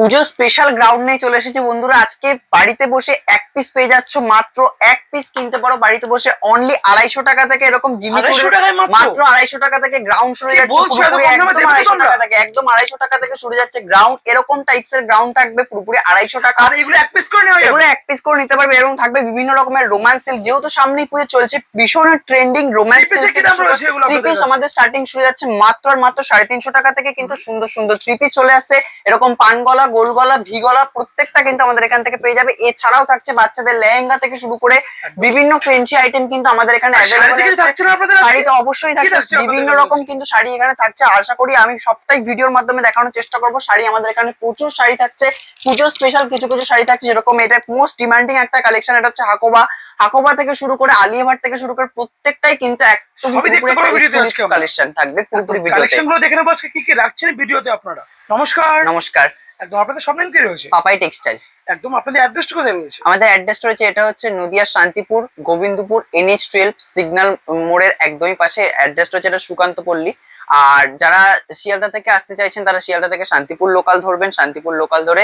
পুজো special ground নিয়ে চলে এসেছি বন্ধুরা। আজকে বাড়িতে বসে এক পিস পেয়ে যাচ্ছ মাত্র এক পিস কিনতে পারো। বাড়িতে বসে অনলি আড়াইশো টাকা থেকে এরকম জিমি মাত্র? আড়াইশো টাকা থেকে গ্রাউন্ড শুরু যাচ্ছে। একদম আড়াইশো টাকা থেকে একদম আড়াইশো টাকা থেকে শুরু যাচ্ছে গ্রাউন্ড এরকম টাইপস এর গ্রাউন্ড থাকবে পুরোপুরি আড়াইশো টাকা। এগুলো এক পিস করে এগুলো এক পিস করে নিতে পারবে এরকম থাকবে বিভিন্ন রকমের রোম্যান্স সিল্ক যেহেতু সামনেই পুজো চলছে ভীষণ ট্রেন্ডিং রোম্যান্স Three piece এর কি দাম রয়েছে এগুলো থ্রি পিস আমাদের স্টার্টিং শুরু যাচ্ছে মাত্র আর মাত্র সাড়ে তিনশো টাকা থেকে কিন্তু সুন্দর সুন্দর থ্রি পিস চলে আসছে। এরকম পান গলা গোল গলা ভি গলা প্রত্যেকটা কিন্তু আমাদের এখান থেকে পেয়ে যাবে। এছাড়াও থাকছে বাচ্চাদের লেহেঙ্গা থেকে শুরু করে বিভিন্ন ফেন্সি আইটেম কিন্তু আমাদের এখানে শাড়ি তো অবশ্যই থাকছে। বিভিন্ন রকম কিন্তু শাড়ি এখানে থাকছে। আশা করি আমি সবটাই ভিডিওর মাধ্যমে দেখানোর চেষ্টা করব। শাড়ি আমাদের এখানে প্রচুর শাড়ি থাকছে। পুজো স্পেশাল কিছু কিছু শাড়ি থাকছে। যেরকম এটা মোস্ট ডিমান্ডিং একটা কালেকশন এটা হচ্ছে হাকোবা। হাকোবা থেকে শুরু করে আলিয়া ভাট থেকে শুরু করে প্রত্যেকটাই কিন্তু। কালেকশন থাকবে পুরোপুরি ভিডিও দেখে নেব আজকে কি কি রাখছেন ভিডিওতে আপনারা। নমস্কার। নমস্কার। একদম আপনাদের সব নাম কি রয়েছে? পাপাই টেক্সটাইল। একদম আপনাদের অ্যাড্রেসটা কোথায় রয়েছে? আমাদের অ্যাড্রেস রয়েছে এটা হচ্ছে Nadia Shantipur Gobindapur NH twelve signal মোড়ের একদমই পাশে। অ্যাড্রেসটা হচ্ছে এটা সুকান্ত পল্লী আর যারা শিয়ালদা থেকে আসতে চাইছেন তারা শিয়ালদা থেকে শান্তিপুর লোকাল ধরবেন। শান্তিপুর লোকাল ধরে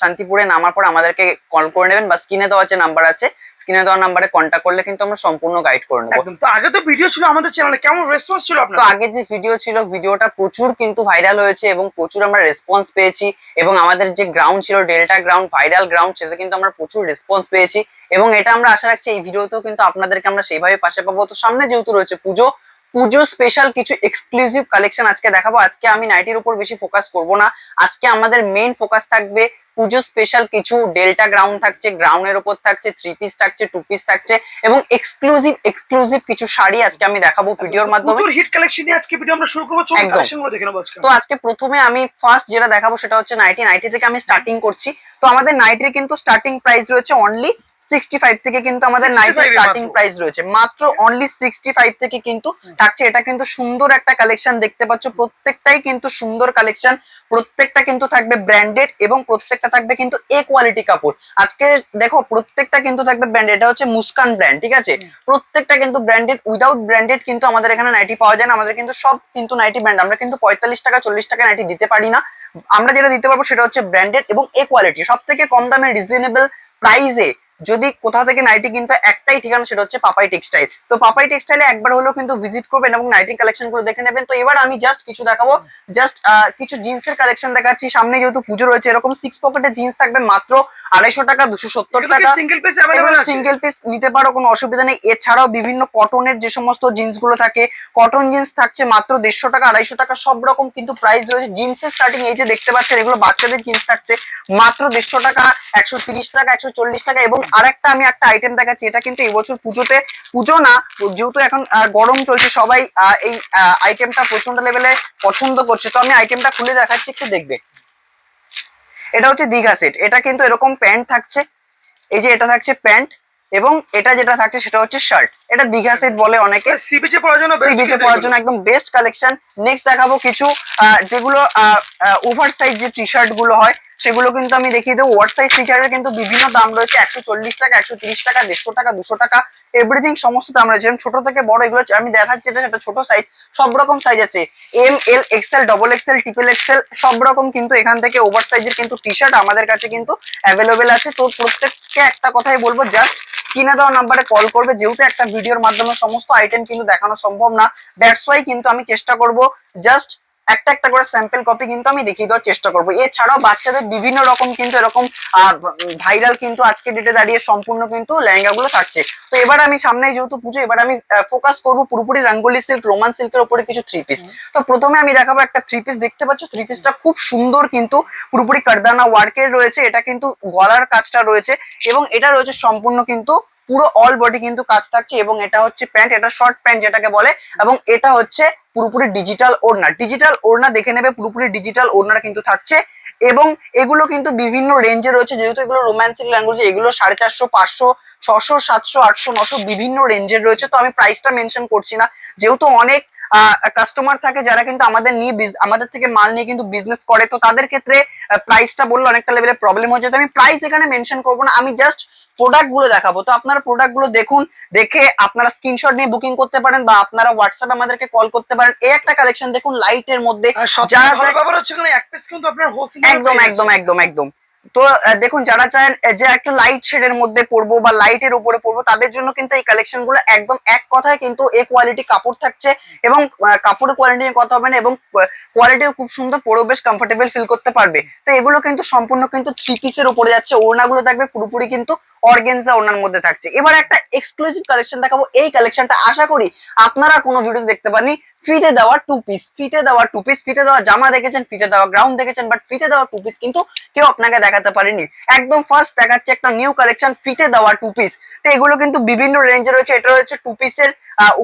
শান্তিপুরে নামার পর আমাদেরকে কল করে নেবেন বা স্ক্রিনে দেওয়া যে নাম্বার আছে স্ক্রিনে দেওয়া নাম্বারে কন্ট্যাক্ট করলে কিন্তু আমরা সম্পূর্ণ গাইড করে নেব। তো আগে তো ভিডিও ছিল আমাদের চ্যানেলে কেমন রেসপন্স ছিল তো আগে যে ভিডিও ছিল ভিডিওটা প্রচুর কিন্তু ভাইরাল হয়েছে এবং প্রচুর আমরা রেসপন্স পেয়েছি এবং আমাদের যে গ্রাউন্ড ছিল ডেল্টা গ্রাউন্ড ভাইরাল গ্রাউন্ড সেটা কিন্তু আমরা প্রচুর রেসপন্স পেয়েছি এবং এটা আমরা আশা রাখছি এই ভিডিওতেও কিন্তু আপনাদেরকে আমরা সেইভাবে পাশে পাবো। তো সামনে যেহেতু রয়েছে পুজো পুজো স্পেশাল কিছু এক্সক্লুসিভ কালেকশন আজকে দেখাবো। আজকে আমি নাইটির উপর বেশি ফোকাস করব না। আজকে আমাদের মেইন ফোকাস থাকবে পুজো স্পেশাল কিছু ডেল্টা গ্রাউন্ড থাকছে গ্রাউন্ডের উপর থাকছে থ্রি পিস থাকছে টু পিস থাকছে এবং এক্সক্লুসিভ এক্সক্লুসিভ কিছু শাড়ি আজকে আমি দেখাবো ভিডিওর মাধ্যমে। হিট কালেকশন নিয়ে আজকে ভিডিও আমরা শুরু করব। দেখে নেব আজকে। তো আজকে প্রথমে আমি ফার্স্ট যেটা দেখাবো সেটা হচ্ছে নাইটি নাইটি থেকে আমি স্টার্টিং করছি। তো আমাদের নাইটির কিন্তু স্টার্টিং প্রাইস রয়েছে অনলি সিক্সটি ফাইভ থেকে কিন্তু আমাদের 65 নাইটির স্টার্টিং। প্রাইস রয়েছে। মাত্র অনলি সিক্সটি ফাইভ থেকে কিন্তু থাকছে। এটা কিন্তু সুন্দর একটা কালেকশন দেখতে পাচ্ছ। প্রত্যেকটাই কিন্তু সুন্দর কালেকশন প্রত্যেকটা কিন্তু থাকবে ব্র্যান্ডেড এবং প্রত্যেকটা থাকবে কিন্তু এ কোয়ালিটি কাপড়। আজকে দেখো প্রত্যেকটা কিন্তু থাকবে ব্র্যান্ডেড এটা হচ্ছে মুস্কান ব্র্যান্ড ঠিক আছে? প্রত্যেকটা কিন্তু ব্র্যান্ডেড উইদাউট ব্র্যান্ডেড কিন্তু আমাদের এখানে নাইটি পাওয়া যায় না। আমাদের কিন্তু সব কিন্তু নাইটি ব্র্যান্ড আমরা কিন্তু পঁয়তাল্লিশ টাকা চল্লিশ টাকা নাইটি দিতে পারি না। আমরা যেটা দিতে পারব সেটা হচ্ছে ব্র্যান্ডেড এবং এ কোয়ালিটি সব থেকে কম দামে রিজনেবল প্রাইসে যদি কোথা থেকে নাইটি কিনতে একটাই ঠিকানা সেটা হচ্ছে পাপাই টেক্সটাইল তো পাপাই টেক্সটাইলে একবার হলেও কিন্তু ভিজিট করবেন এবং নাইটি কালেকশনগুলো দেখে নেবেন। তো এবার আমি জাস্ট কিছু দেখাবো। জাস্ট কিছু জিন্সের কালেকশন দেখাচ্ছি। সামনে যেহেতু পুজো রয়েছে, এরকম সিক্স পকেটের জিন্স থাকবে মাত্র আড়াইশো টাকা দুশো সত্তর টাকা। সিঙ্গেল পিস নিতে পারো কোনো অসুবিধা নেই। এছাড়াও বিভিন্ন কটনের যে সমস্ত জিন্সগুলো থাকে কটন জিন্স থাকছে মাত্র দেড়শো টাকা আড়াইশো টাকা সব রকম কিন্তু প্রাইস রয়েছে। জিন্সের স্টার্টিং এই যে দেখতে পাচ্ছেন এগুলো বাচ্চাদের জিন্স থাকছে মাত্র দেড়শো টাকা একশো তিরিশ টাকা একশো চল্লিশ টাকা এবং আরেকটা আমি একটা আইটেম দেখাচ্ছি এটা কিন্তু এবছর পুজোতে পুজো না যেহেতু এখন গরম চলছে সবাই আহ, এই আইটেমটা প্রচণ্ড লেভেলে পছন্দ করছে। তো আমি আইটেমটা খুলে দেখাচ্ছি একটু দেখবে। এটা হচ্ছে দীঘা সেট এটা কিন্তু এরকম প্যান্ট থাকছে। এই যে এটা থাকছে প্যান্ট এবং এটা যেটা থাকছে সেটা হচ্ছে শার্ট এটা দীঘা সেট বলে অনেকে। সিবিচে পড়ার জন্য সিবিচে পড়ার জন্য একদম বেস্ট কালেকশন নেক্সট দেখাবো কিছু আহ, যেগুলো ওভার সাইজ যে টি শার্টগুলো হয় সেগুলো কিন্তু আমি দেখিয়ে দেবো। ওয়ার সাইজ টি শার্টের কিন্তু বিভিন্ন দাম রয়েছে। একশো চল্লিশ টাকা, একশো তিরিশ টাকা, দেড়শো টাকা, দুশো টাকা এভরিথিং সমস্ত দাম রয়েছে। ছোট থেকে বড় এগুলো আমি দেখাচ্ছি, এটা সেটা ছোট সাইজ সব রকম সাইজ আছে। M L XL double XL triple XL সব রকম কিন্তু এখান থেকে ওভার সাইজের কিন্তু টি শার্ট আমাদের কাছে কিন্তু অ্যাভেলেবেল আছে। তো প্রত্যেককে একটা কথাই বলব জাস্ট কিনে দেওয়া নাম্বারে কল করবে। যেহেতু একটা ভিডিওর মাধ্যমে সমস্ত আইটেম কিন্তু দেখানো সম্ভব না দ্যাটস ওয়াই কিন্তু আমি চেষ্টা করব জাস্ট একটা একটা করে স্যাম্পল কপি কিন্তু আমি দেখিয়ে দেওয়ার চেষ্টা করব। এছাড়াও বাচ্চাদের বিভিন্ন রকম কিন্তু এরকম ভাইরাল কিন্তু আজকে ডেটে দাঁড়িয়ে সম্পূর্ণ কিন্তু লেহেঙ্গাগুলো থাকছে। তো এবার আমি সামনে যেহেতু পুজো এবার আমি ফোকাস করব পুরোপুরি রঙ্গোলি সিল্ক রোমান সিল্কের উপরে কিছু থ্রি পিস তো প্রথমে আমি দেখাবো একটা থ্রি পিস দেখতে পাচ্ছ? থ্রি পিসটা খুব সুন্দর কিন্তু পুরোপুরি কারদানা ওয়ার্কের রয়েছে। এটা কিন্তু গলার কাজটা রয়েছে এবং এটা রয়েছে সম্পূর্ণ কিন্তু পুরো অল বডি কিন্তু কাজ থাকছে এবং এটা হচ্ছে প্যান্ট এটা শর্ট প্যান্ট যেটাকে বলে, এবং এটা হচ্ছে পুরোপুরি ডিজিটাল ওড়না। ডিজিটাল ওড়না দেখে নেবে, পুরোপুরি ডিজিটাল ওড়না কিন্তু থাকছে। এবং এগুলো কিন্তু বিভিন্ন রেঞ্জে রয়েছে, যেহেতু এগুলো রোম্যান্সিক ল্যাঙ্গুয়েজ এগুলো সাড়ে চারশো, পাঁচশো, ছশো, সাতশো, আটশো, নশো বিভিন্ন রেঞ্জের রয়েছে। তো আমি প্রাইসটা মেনশন করছি না। যেহেতু অনেক কাস্টমার থাকে যারা কিন্তু আমাদের নিয়ে আমাদের থেকে মাল নিয়ে কিন্তু বিজনেস করে। তো তাদের ক্ষেত্রে প্রাইসটা বললে অনেকটা লেভেলে প্রবলেম হয়ে যেত আমি প্রাইস এখানে মেনশন করব না। আমি জাস্ট প্রোডাক্টগুলো দেখাবো। তো আপনারা প্রোডাক্টগুলো দেখুন দেখে আপনারা স্ক্রিনশট নিয়ে বুকিং করতে পারেন বা আপনারা হোয়াটসঅ্যাপে আমাদেরকে কল করতে পারেন। এই একটা কালেকশন দেখুন লাইটের মধ্যে। একদম একদম একদম একদম। তো দেখুন যারা চান যে একটা লাইট শেডের মধ্যে পরবো বা লাইটের উপরে পরবো তাদের জন্য কিন্তু এই কালেকশনগুলো একদম এক কথায় কিন্তু এ কোয়ালিটি কাপড় থাকছে এবং কাপড়ের কোয়ালিটি নিয়ে কথা হবে না এবং কোয়ালিটিও খুব সুন্দর পরেও বেশ কমফোর্টেবল ফিল করতে পারবে। তো এগুলো কিন্তু সম্পূর্ণ কিন্তু থ্রি পিসের উপরে যাচ্ছে। ওড়নাগুলো থাকবে পুরোপুরি কিন্তু অর্গেনজা ওনার মধ্যে থাকছে। এবার একটা এক্সক্লুসিভ কালেকশন দেখাবো। এই কালেকশনটা আশা করি আপনারা কোনো ভিডিও দেখতে পাননি। ফিতে দেওয়া টু পিস ফিতে দেওয়া টু পিস ফিতে দেওয়া জামা দেখেছেন ফিতে দেওয়া গ্রাউন্ড দেখেছেন বাট ফিতে দেওয়া টু পিস কিন্তু কেউ আপনাকে দেখাতে পারেনি। একদম ফার্স্ট দেখাচ্ছে একটা নিউ কালেকশন ফিতে দেওয়া টু পিস তো এগুলো কিন্তু বিভিন্ন রেঞ্জে রয়েছে। এটা রয়েছে টু পিসের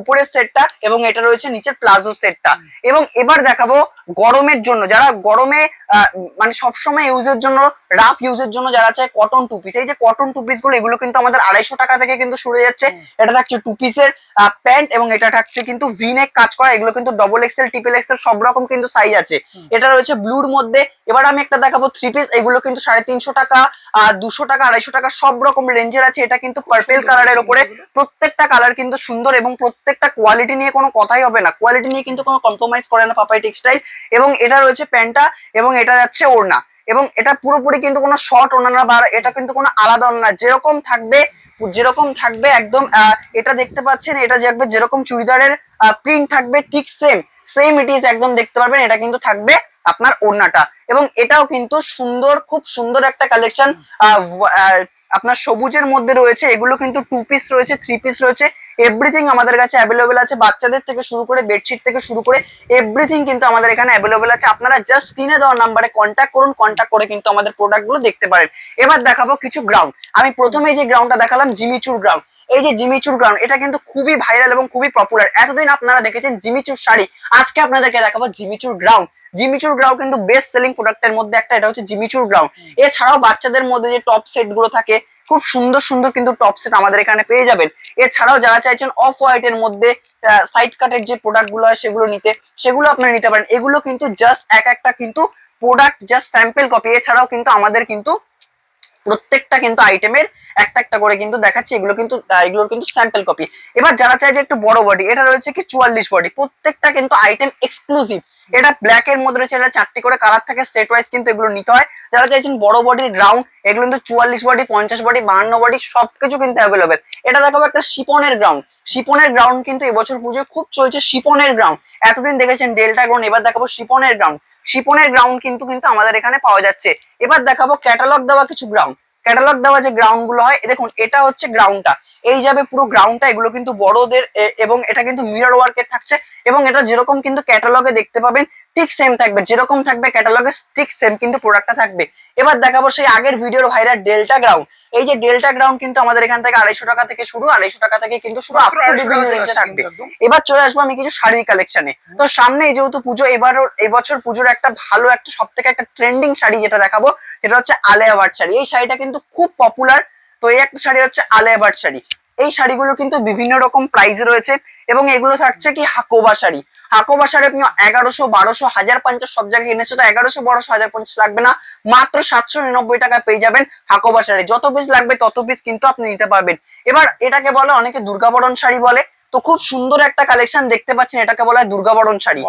উপরের সেটটা এবং এটা রয়েছে নিচের প্লাজো সেটটা এবং এবার দেখাবো গরমের জন্য। যারা গরমে মানে সবসময় ইউজের জন্য রাফ ইউজের জন্য যারা চায় কটন টু পিস এই যে কটন টু পিসগুলো এগুলো কিন্তু আমাদের আড়াইশো টাকা থেকে কিন্তু শুরু যাচ্ছে। এটা থাকছে টু পিসের প্যান্ট এবং এটা থাকছে কিন্তু ভিনেক কাজ করা। এগুলো কিন্তু ডবল এক্সেল ট্রিপল এক্সেল সব রকম কিন্তু সাইজ আছে। এটা রয়েছে ব্লুর মধ্যে। এবার আমি একটা দেখাবো থ্রি পিস এগুলো কিন্তু সাড়ে তিনশো টাকা আর দুশো টাকা আড়াইশো টাকা সব রকম রেঞ্জের আছে। এটা কিন্তু পার্পেল কালারের উপরে। প্রত্যেকটা কালার কিন্তু সুন্দর এবং প্রত্যেকটা কোয়ালিটি নিয়ে কোনো কথাই হবে না। কোয়ালিটি নিয়ে কিন্তু কোনো কম্প্রোমাইজ করে না পাপাই টেক্সটাইল এবং এটা রয়েছে প্যান্টটা এবং এটা যাচ্ছে ওড়না। এবং এটা পুরোপুরি কিন্তু কোনো শর্ট ওড়না না বা এটা কিন্তু কোনো আলাদা ওড়না যেরকম থাকবে যেরকম থাকবে একদম এটা দেখতে পাচ্ছেন, এটা দেখবে যেরকম চুড়িদারের প্রিন্ট থাকবে, ঠিক সেম সেম ইট ইজ একদম দেখতে পারবেন, এটা কিন্তু থাকবে আপনার ওড়নাটা। এবং এটাও কিন্তু সুন্দর, খুব সুন্দর একটা কালেকশন আপনার সবুজের মধ্যে রয়েছে, এগুলো কিন্তু টু পিস রয়েছে থ্রি পিস রয়েছে এভরিথিং আমাদের কাছে অ্যাভেলেবেল আছে বাচ্চাদের থেকে শুরু করে বেডশিট থেকে শুরু করে এভরিথিং কিন্তু আমাদের এখানে অ্যাভেলেবেল আছে। আপনারা জাস্ট স্ক্রিনে দেওয়া নাম্বারে কন্ট্যাক্ট করুন কন্ট্যাক্ট করে কিন্তু আমাদের প্রোডাক্টগুলো দেখতে পারেন। এবার দেখাবো কিছু গ্রাউন্ড আমি প্রথমে যে গ্রাউন্ডটা দেখালাম জিমিচুর গ্রাউন্ড এই যে জিমিচুর গ্রাউন্ড এটা কিন্তু খুবই ভাইরাল এবং খুবই পপুলার এতদিন আপনারা দেখেছেন জিমিচুর শাড়ি। আজকে আপনাদেরকে দেখাবো জিমিচুর গ্রাউন্ড জিমিচুর গ্রাউন্ড কিন্তু বেস্ট সেলিং প্রোডাক্টের মধ্যে একটা, এটা হচ্ছে জিমিচুর গ্রাউন্ড এছাড়াও বাচ্চাদের মধ্যে যে টপ সেটগুলো থাকে খুব সুন্দর সুন্দর কিন্তু টপ সেট আমাদের এখানে পেয়ে যাবেন। এছাড়াও যারা চাইছেন অফ হোয়াইট এর মধ্যে সাইড কাটের যে প্রোডাক্টগুলো হয় সেগুলো নিতে, সেগুলো আপনারা নিতে পারেন। এগুলো কিন্তু জাস্ট এক একটা কিন্তু প্রোডাক্ট জাস্ট স্যাম্পেল কপি এছাড়াও কিন্তু আমাদের কিন্তু প্রত্যেকটা কিন্তু আইটেমের একটা একটা করে কিন্তু দেখাচ্ছি। এগুলো কিন্তু এগুলোর কিন্তু স্যাম্পল কপি এবার যারা চাই যে একটু বড় বডি এটা রয়েছে কি চুয়াল্লিশ বডি প্রত্যেকটা কিন্তু আইটেম এক্সক্লুসিভ এটা ব্ল্যাক এর মধ্যে রয়েছে, এটা চারটি করে কালার থাকে সেট ওয়াইজ কিন্তু এগুলো নিতে হয়। যারা চাইছেন বড় বডির গ্রাউন্ড এগুলো কিন্তু চুয়াল্লিশ বডি পঞ্চাশ বডি বাহান্ন বডি সবকিছু কিন্তু অ্যাভেলেবেল এটা দেখাবো একটা শিপনের গ্রাউন্ড শিপনের গ্রাউন্ড কিন্তু এবছর পুজোয় খুব চলছে শিপনের গ্রাউন্ড এতদিন দেখেছেন ডেল্টা গ্রাউন্ড এবার দেখাবো শিপনের গ্রাউন্ড শিপনের গ্রাউন্ড কিন্তু কিন্তু আমাদের এখানে পাওয়া যাচ্ছে। এবার দেখাবো ক্যাটালগ দেওয়া কিছু গ্রাউন্ড ক্যাটালগ দেওয়া যে গ্রাউন্ডগুলো হয় দেখুন, এটা হচ্ছে গ্রাউন্ডটা এই যাবে পুরো গ্রাউন্ডটা এগুলো কিন্তু বড়দের এবং এটা কিন্তু মিরর ওয়ার্কের থাকছে, এবং এটা যেরকম কিন্তু ক্যাটালগে দেখতে পাবেন, ঠিক সেম থাকবে। যেরকম থাকবে ক্যাটালগে ঠিক সেম কিন্তু প্রোডাক্টটা থাকবে। এবার দেখাবো সেই আগের ভিডিওর ভাইরাল ডেল্টা গ্রাউন্ড এই যে ডেল্টা গ্রাউন্ড কিন্তু আমাদের এখান থেকে আড়াইশো টাকা থেকে শুরু আড়াইশো টাকা থেকে কিন্তু শুরু আপ টু বিভিন্ন রেঞ্জে থাকবে। এবার চলে আসব আমি কিছু শাড়ির কালেকশনে তো সামনে যেহেতু পুজো এবার এবছর পুজোর একটা ভালো একটা সব থেকে একটা ট্রেন্ডিং শাড়ি যেটা দেখাবো সেটা হচ্ছে আলেয়া ভাট শাড়ি। এই শাড়িটা কিন্তু খুব পপুলার তো এই একটা শাড়ি হচ্ছে আলেয়া ভাট শাড়ি। এই শাড়িগুলো কিন্তু বিভিন্ন রকম প্রাইসে রয়েছে এবং এগুলো থাকছে কি হাকোবা শাড়ি। হাকোবা শাড়ি আপনি এগারোশো বারোশো হাজার পঞ্চাশ সব জায়গায় এনেছে তো এগারোশো বারোশো হাজার পঞ্চাশ লাগবে না। মাত্র সাতশো নিরানব্বই টাকা পেয়ে যাবেন হাকোবা শাড়ি যত পিস লাগবে তত পিস কিন্তু আপনি নিতে পারবেন। এবার এটাকে বলে অনেকে দুর্গাবরণ শাড়ি বলে। তো খুব সুন্দর একটা কালেকশন দেখতে পাচ্ছেন এটাকে বলা হয় দুর্গাবরণ শাড়ি।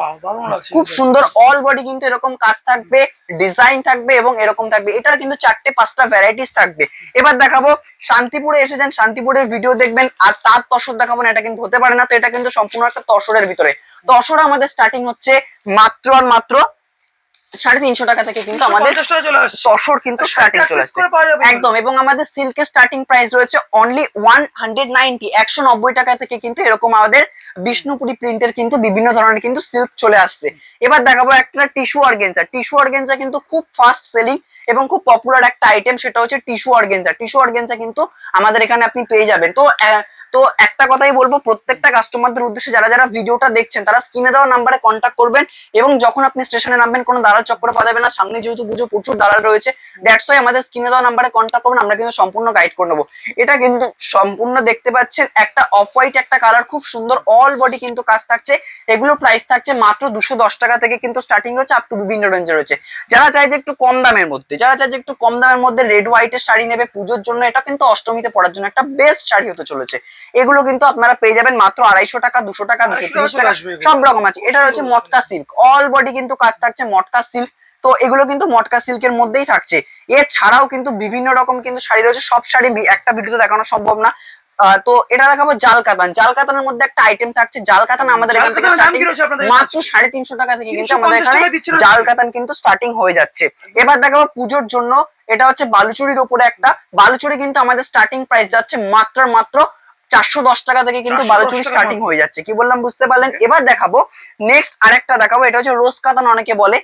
খুব সুন্দর অল বডি কিন্তু এরকম কাজ থাকবে ডিজাইন থাকবে এবং এরকম থাকবে। এটার কিন্তু চারটে পাঁচটা ভ্যারাইটিস থাকবে। এবার দেখাবো শান্তিপুরে এসেছেন শান্তিপুরের ভিডিও দেখবেন আর তার তসর দেখাবো না এটা কিন্তু হতে পারে না। তো এটা কিন্তু সম্পূর্ণ একটা তসরের ভিতরে। তসর আমাদের স্টার্টিং হচ্ছে মাত্র আর মাত্র সাড়ে তিনশো টাকা থেকে কিন্তু আমাদের তসর কিন্তু স্টার্টিং চলে আসছে। একদম এবং আমাদের সিল্কের স্টার্টিং প্রাইস রয়েছে অনলি ওয়ান হান্ড্রেড নাইনটি একশো নব্বই টাকা থেকে কিন্তু এরকম আমাদের বিষ্ণুপুরি প্রিন্টের কিন্তু বিভিন্ন ধরনের কিন্তু সিল্ক চলে আসছে। এবার দেখাবো একটা টিস্যু অর্গেনজা টিস্যু অর্গেনজা কিন্তু খুব ফাস্ট সেলিং এবং খুব পপুলার একটা আইটেম সেটা হচ্ছে টিস্যু অর্গেনজা টিস্যু অর্গেনজা কিন্তু আমাদের এখানে আপনি পেয়ে যাবেন। তো তো একটা কথাই বলব, প্রত্যেকটা কাস্টমারদের উদ্দেশ্যে যারা যারা ভিডিওটা দেখছেন, তারা স্ক্রিনে দেওয়া নাম্বারে কন্ট্যাক্ট করবেন এবং যখন আপনি স্টেশনে নামবেন, কোনো দালাল চক্করে পা যাবে না। সামনে যেহেতু পুজো, প্রচুর দালাল রয়েছে দ্যাটস ওয়াই আমাদের স্ক্রিনে দেওয়া নাম্বারে কন্ট্যাক্ট করবেন, আমরা কিন্তু সম্পূর্ণ গাইড করে নেব। এটা কিন্তু সম্পূর্ণ দেখতে পাচ্ছেন, একটা অফ হোয়াইট একটা কালার খুব সুন্দর অল বডি কিন্তু কাজ থাকছে। এগুলো প্রাইস থাকছে মাত্র দুশো দশ টাকা থেকে কিন্তু স্টার্টিং রয়েছে আপ টু বিভিন্ন রেঞ্জে রয়েছে। যারা চাই যে একটু কম দামের মধ্যে, যারা চাই যে একটু কম দামের মধ্যে রেড হোয়াইটের শাড়ি নেবে, পুজোর জন্য এটা কিন্তু অষ্টমীতে পড়ার জন্য একটা বেস্ট শাড়ি হতে চলেছে। এগুলো কিন্তু আপনারা পেয়ে যাবেন মাত্র আড়াইশো টাকা দুশো টাকা দুশো তিরিশ টাকা। সব রকম আছে। এটা রয়েছে মটকা সিল্ক। অল বডি কিন্তু কাজ থাকছে মটকা সিল্ক। তো এগুলো কিন্তু মটকা সিল্কের মধ্যেই থাকছে। এছাড়াও কিন্তু বিভিন্ন রকম কিন্তু শাড়ি রয়েছে। সব শাড়ি একটা ভিডিওতে দেখানো সম্ভব না। তো এটা দেখাবো জাল কাতান। জাল কাতানের মধ্যে একটা আইটেম থাকছে। জাল কাতান আমাদের এখান থেকে মাত্র সাড়ে তিনশো টাকা থেকে কিন্তু আমাদের এখানে? জাল কাতান কিন্তু স্টার্টিং হয়ে যাচ্ছে। এবার দেখাবো পুজোর জন্য। এটা হচ্ছে বালুচুরির উপরে একটা। বালুচুরি কিন্তু আমাদের স্টার্টিং প্রাইস যাচ্ছে মাত্র মাত্র চারশো দশ টাকা থেকে কিন্তু 410 বালুচুরি স্টার্টিং হয়ে। যাচ্ছে। কি বললাম বুঝতে পারলেন? এবার দেখাবো নেক্সট আরেকটা দেখাবো এটা হচ্ছে রোজ কাতান অনেকে বলে।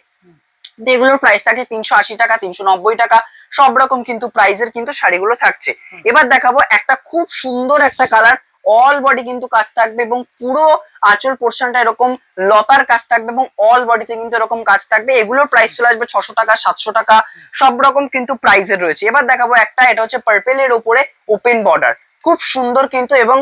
এগুলোর প্রাইস থাকে তিনশো আশি টাকা তিনশো নব্বই টাকা সব রকম কিন্তু প্রাইজের কিন্তু শাড়িগুলো থাকছে। এবার দেখাবো একটা খুব সুন্দর একটা কালার অল বডি কিন্তু কাজ থাকবে এবং পুরো আঁচল পোর্শনটা এরকম লতার কাজ থাকবে এবং অল বডিতে কিন্তু এরকম কাজ থাকবে। এগুলোর প্রাইস চলে আসবে ছশো টাকা সাতশো টাকা সব রকম কিন্তু প্রাইজের রয়েছে। এবার দেখাবো একটা এটা হচ্ছে পার্পেলের উপরে ওপেন বর্ডার খুব সুন্দর কিন্তু এবং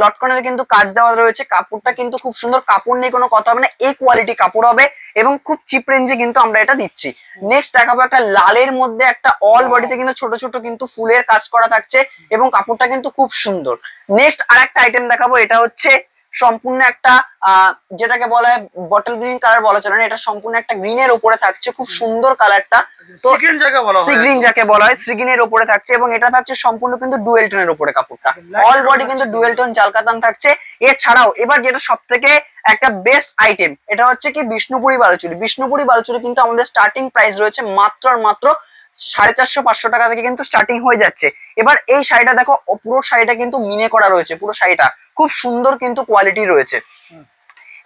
লটকনের কিন্তু কাজ দেওয়া রয়েছে। কাপড়টা কিন্তু খুব সুন্দর। কাপড় নিয়ে কোনো কথা হবে না। এই কোয়ালিটি কাপড় হবে এবং খুব চিপ রেঞ্জে কিন্তু আমরা এটা দিচ্ছি। নেক্সট দেখাবো একটা লালের মধ্যে একটা অল. বডিতে কিন্তু ছোট ছোট কিন্তু ফুলের কাজ করা থাকছে এবং কাপড়টা কিন্তু খুব সুন্দর। নেক্সট আর একটা আইটেম দেখাবো। এটা হচ্ছে সম্পূর্ণ একটা আহ, যেটাকে বলা হয় বটল গ্রিন কালার বলা চলে না এটা সম্পূর্ণ একটা গ্রিনের উপরে থাকছে খুব সুন্দর কালারটা তো- সেকেন্ড জায়গা বলা হয়। সিগ্রিন যাকে বলা হয় উপরে থাকছে এবং এটা থাকছে সম্পূর্ণ কিন্তু ডুয়েল টোনের উপরে কাপড়টা। অল বডি কিন্তু থাকছে। ডুয়েল টোন জালকাতান থাকছে। এছাড়াও এবার যেটা সব থেকে একটা বেস্ট আইটেম এটা হচ্ছে কি বিষ্ণুপুরি বালুচুরি। বিষ্ণুপুরি বালুচুরি কিন্তু আমাদের স্টার্টিং প্রাইস রয়েছে মাত্র আর মাত্র সাড়ে চারশো পাঁচশো টাকা থেকে কিন্তু স্টার্টিং হয়ে যাচ্ছে। এবার এই শাড়িটা দেখো পুরো শাড়িটা কিন্তু মিনে করা রয়েছে পুরো শাড়িটা। খুব সুন্দর কিন্তু কোয়ালিটি রয়েছে।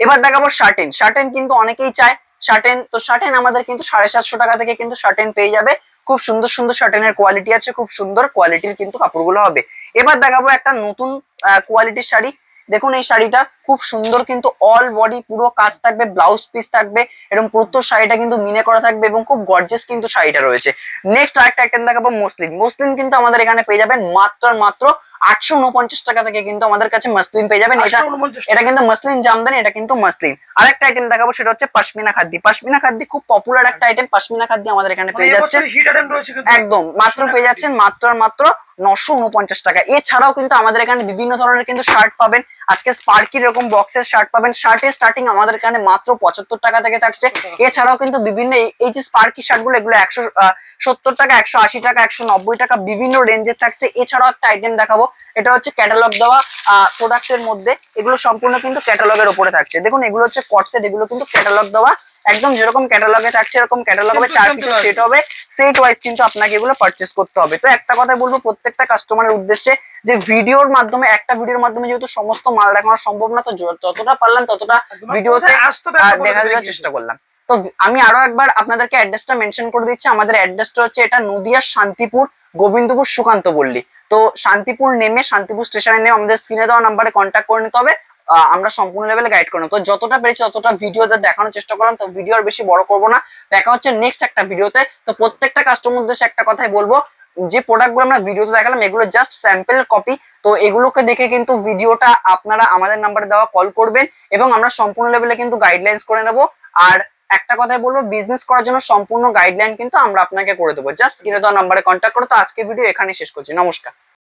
এবার দেখাবো শার্টেন। শার্টেন কিন্তু অনেকেই চায়। শার্টেন তো শার্টেন আমাদের কিন্তু সাড়ে সাতশো টাকা থেকে কিন্তু শার্টেন পেয়ে যাবে। খুব সুন্দর সুন্দর শার্টেনের কোয়ালিটি আছে খুব সুন্দর কোয়ালিটির কিন্তু কাপড়গুলো হবে। এবার দেখাবো একটা নতুন কোয়ালিটির শাড়ি। দেখুন এই শাড়িটা খুব সুন্দর কিন্তু অল বডি পুরো কাজ থাকবে ব্লাউজ পিস থাকবে এবং পুরো শাড়িটা কিন্তু মিনে করা থাকবে এবং খুব গর্জেস কিন্তু শাড়িটা রয়েছে। নেক্সট আরেকটা আইটেম দেখাবো মসলিন। মসলিন কিন্তু আমাদের এখানে পেয়ে যাবেন মাত্র মাত্র আটশো উনপঞ্চাশ টাকা থেকে কিন্তু আমাদের কাছে মসলিন পেয়ে যাবেন। এটা এটা কিন্তু মসলিন জামদানি এটা কিন্তু মসলিন। আরেকটা আইটেম দেখাবো সেটা হচ্ছে পাশমিনা খাদ্দি পাশমিনা খাদ্দি খুব পপুলার একটা আইটেম পাশমিনা খাদ্দি আমাদের এখানে মানে পেয়ে যাচ্ছে। একদম মাত্র পেয়ে যাচ্ছেন মাত্র আর মাত্র নশো উনপঞ্চাশ টাকা। এছাড়াও কিন্তু আমাদের এখানে বিভিন্ন ধরনের কিন্তু শার্ট পাবেন। আজকে স্পার্কির এরকম বক্সের শার্ট পাবেন। শার্টের স্টার্টিং আমাদের এখানে মাত্র পঁচাত্তর টাকা থেকে থাকছে। এছাড়াও কিন্তু বিভিন্ন এই- এই যে স্পার্কি শার্টগুলো এগুলো একশো সত্তর টাকা একশো আশি টাকা একশো নব্বই টাকা বিভিন্ন রেঞ্জের থাকছে। এছাড়াও একটা আইটেম দেখাবো। এটা হচ্ছে ক্যাটালগ দেওয়া প্রোডাক্টের মধ্যে। এগুলো সম্পূর্ণ কিন্তু ক্যাটালগের উপরে থাকছে। দেখুন এগুলো হচ্ছে কটসেট এগুলো কিন্তু ক্যাটালগ দেওয়া। একদম যেরকম ক্যাটালগে থাকছে এরকম ক্যাটালগ হবে চার পিসের সেট হবে। সেট ওয়াইজ কিন্তু আপনাকে এগুলো পারচেস করতে হবে। তো একটা কথা বলব প্রত্যেকটা কাস্টমারের উদ্দেশ্যে যে ভিডিওর মাধ্যমে একটা ভিডিওর মাধ্যমে যেহেতু সমস্ত মাল দেখানো সম্ভব না তো যতটা পারলাম ততটা। ভিডিওতে দেখা দেওয়ার চেষ্টা করলাম। তো আমি আরও একবার আপনাদেরকে অ্যাড্রেসটা মেনশন করে দিচ্ছি। আমাদের অ্যাড্রেসটা হচ্ছে এটা নদিয়ার শান্তিপুর গোবিন্দপুর সুকান্ত পল্লী। তো শান্তিপুর নেমে শান্তিপুর স্টেশনে নেমে আমাদের স্ক্রিনে দেওয়া নাম্বারে কন্ট্যাক্ট করে নিতে হবে। আমরা সম্পূর্ণ লেভেলে গাইড করব তো যতটা পেরেছি ততটা ভিডিওতে দেখানোর চেষ্টা করলাম, তো ভিডিও আর বেশি বড় করব না। দেখা হচ্ছে নেক্সট একটা ভিডিওতে তো। প্রত্যেকটা কাস্টমার উদ্দেশ্যে একটা কথাই বলব, যে প্রোডাক্টগুলো আমরা ভিডিওতে দেখালাম, এগুলো জাস্ট স্যাম্পেল কপি তো এগুলোকে দেখে কিন্তু ভিডিওটা আপনারা আমাদের নাম্বারে দেওয়া কল করবেন এবং আমরা সম্পূর্ণ লেভেলে কিন্তু গাইডলাইন্স করে নেব। আর একটা কথাই বলব বিজনেস করার জন্য সম্পূর্ণ গাইডলাইন কিন্তু আমরা আপনাকে করে দেবো। জাস্ট কিনে দেওয়া নাম্বারে কন্ট্যাক্ট করো। তো আজকে ভিডিও এখানে শেষ করছি। নমস্কার।